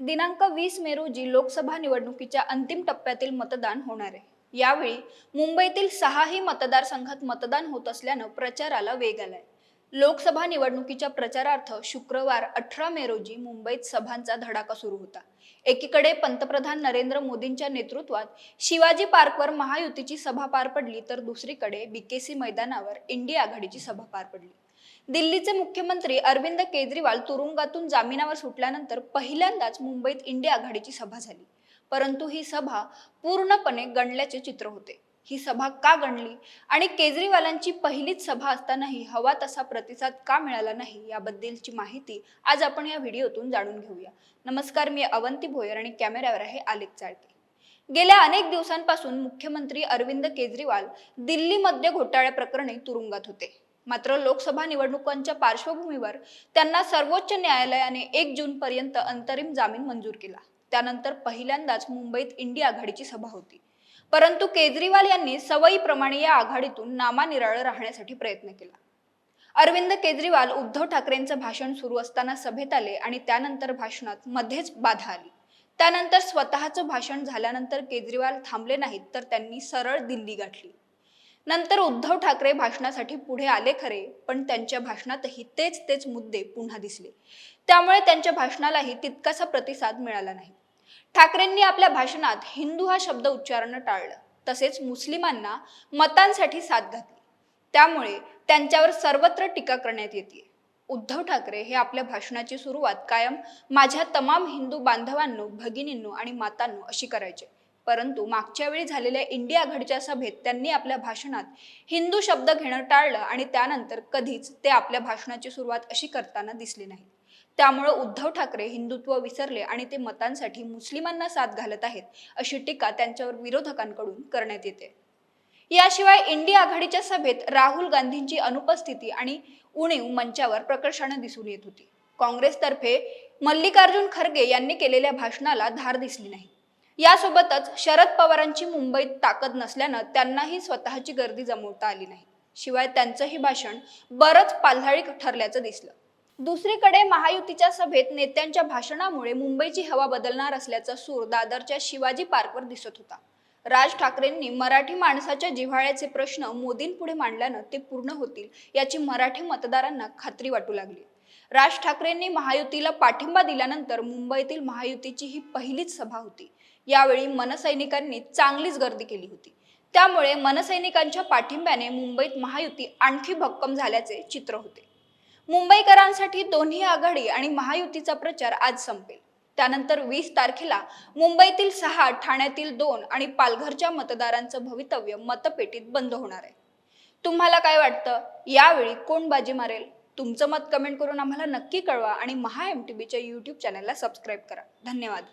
दिनांक वीस मे रोजी लोकसभा निवडणुकीच्या अंतिम टप्प्यातील मतदान होणार आहे. यावेळी मुंबईतील सहाही मतदारसंघात मतदान होत असल्यानं प्रचाराला वेग आलाय. लोकसभा निवडणुकीच्या प्रचारार्थ शुक्रवार अठरा मे रोजी मुंबईत सभांचा धडाका सुरू होता. एकीकडे पंतप्रधान नरेंद्र मोदींच्या नेतृत्वात शिवाजी पार्कवर महायुतीची सभा पार पडली तर दुसरीकडे बीकेसी मैदानावर इंडिया आघाडीची सभा पार पडली. दिल्लीचे मुख्यमंत्री अरविंद केजरीवाल तुरुंगातून जामिनावर सुटल्यानंतर पहिल्यांदाच मुंबईत इंडिया आघाडीची सभा झाली. परंतु ही सभा पूर्णपणे गणल्याचे चित्र होते. ही सभा का गणली? आणि केजरीवालांची पहिलीच सभा असतानाही हवा तसा प्रतिसाद का मिळाला नाही याबद्दलची माहिती आज आपण या व्हिडिओतून जाणून घेऊया. नमस्कार मी अवंती भोयर आणि कॅमेऱ्यावर आहे आलेख चाळके. गेल्या अनेक दिवसांपासून मुख्यमंत्री अरविंद केजरीवाल दिल्लीमध्ये घोटाळ्या प्रकरणी तुरुंगात होते. मात्र लोकसभा निवडणुकांच्या पार्श्वभूमीवर त्यांना सर्वोच्च न्यायालयाने एक जून पर्यंत अंतरिम जामीन मंजूर केला. त्यानंतर पहिल्यांदाच मुंबईत इंडिया आघाडीची सभा होती. परंतु केजरीवाल यांनी सवयीप्रमाणे या आघाडीतून नामानिराळ राहण्यासाठी प्रयत्न केला. अरविंद केजरीवाल उद्धव ठाकरेंचं भाषण सुरू असताना सभेत आले आणि त्यानंतर भाषणात मध्येच बाधा आली. त्यानंतर स्वतःचं भाषण झाल्यानंतर केजरीवाल थांबले नाहीत तर त्यांनी सरळ दिल्ली गाठली. नंतर उद्धव ठाकरे भाषणासाठी पुढे आले खरे पण त्यांच्या भाषणातही तेच तेच मुद्दे पुन्हा दिसले. त्यामुळे त्यांच्या भाषणालाही तितकासा प्रतिसाद मिळाला नाही. ठाकरेंनी आपल्या भाषणात हिंदू हा शब्द उच्चारणं टाळलं. तसेच मुस्लिमांना मतांसाठी साथ घातली. त्यामुळे त्यांच्यावर सर्वत्र टीका करण्यात येते उद्धव ठाकरे हे आपल्या भाषणाची सुरुवात कायम माझ्या तमाम हिंदू बांधवांनो भगिनींनो आणि मातांनो अशी करायचे. परंतु मागच्या वेळी झालेल्या इंडिया आघाडीच्या सभेत त्यांनी आपल्या भाषणात हिंदू शब्द घेणं टाळलं आणि त्यानंतर कधीच ते आपल्या भाषणाची सुरुवात अशी करताना दिसली नाही त्यामुळे उद्धव ठाकरे हिंदुत्व विसरले आणि ते मतांसाठी मुस्लिमांना साथ घालत आहेत अशी टीका त्यांच्यावर विरोधकांकडून करण्यात येते. याशिवाय इंडिया आघाडीच्या सभेत राहुल गांधींची अनुपस्थिती आणि उणीव मंचावर प्रकर्षानं दिसून येत होती. काँग्रेसतर्फे मल्लिकार्जुन खरगे यांनी केलेल्या भाषणाला धार दिसली नाही. यासोबतच शरद पवारांची मुंबईत ताकद नसल्यानं त्यांनाही स्वतःची गर्दी जमवता आली नाही. शिवाय त्यांचंही भाषण बरंच पालहाळी ठरल्याचं दिसलं. दुसरीकडे महायुतीच्या सभेत नेत्यांच्या भाषणामुळे मुंबईची हवा बदलणार असल्याचा सूर दादरच्या शिवाजी पार्कवर दिसत होता. राज ठाकरेंनी मराठी माणसाच्या जिव्हाळ्याचे प्रश्न मोदींपुढे मांडल्यानं ते पूर्ण होतील याची मराठी मतदारांना खात्री वाटू लागली. राज ठाकरेंनी महायुतीला पाठिंबा दिल्यानंतर मुंबईतील महायुतीची ही पहिलीच सभा होती. यावेळी मनसैनिकांनी चांगलीच गर्दी केली होती. त्यामुळे मनसैनिकांच्या पाठिंब्याने मुंबईत महायुती आणखी भक्कम झाल्याचे चित्र होते. मुंबईकरांसाठी दोन्ही आघाडी आणि महायुतीचा प्रचार आज संपेल. त्यानंतर वीस तारखेला मुंबईतील सहा ठाण्यातील दोन आणि पालघरच्या मतदारांचं भवितव्य मतपेटीत बंद होणार आहे. तुम्हाला काय वाटतं? यावेळी कोण बाजी मारेल? तुमचं मत कमेंट करून आम्हाला नक्की कळवा आणि महा एम टी बीच्या यूट्यूब चॅनलला सबस्क्राईब करा. धन्यवाद.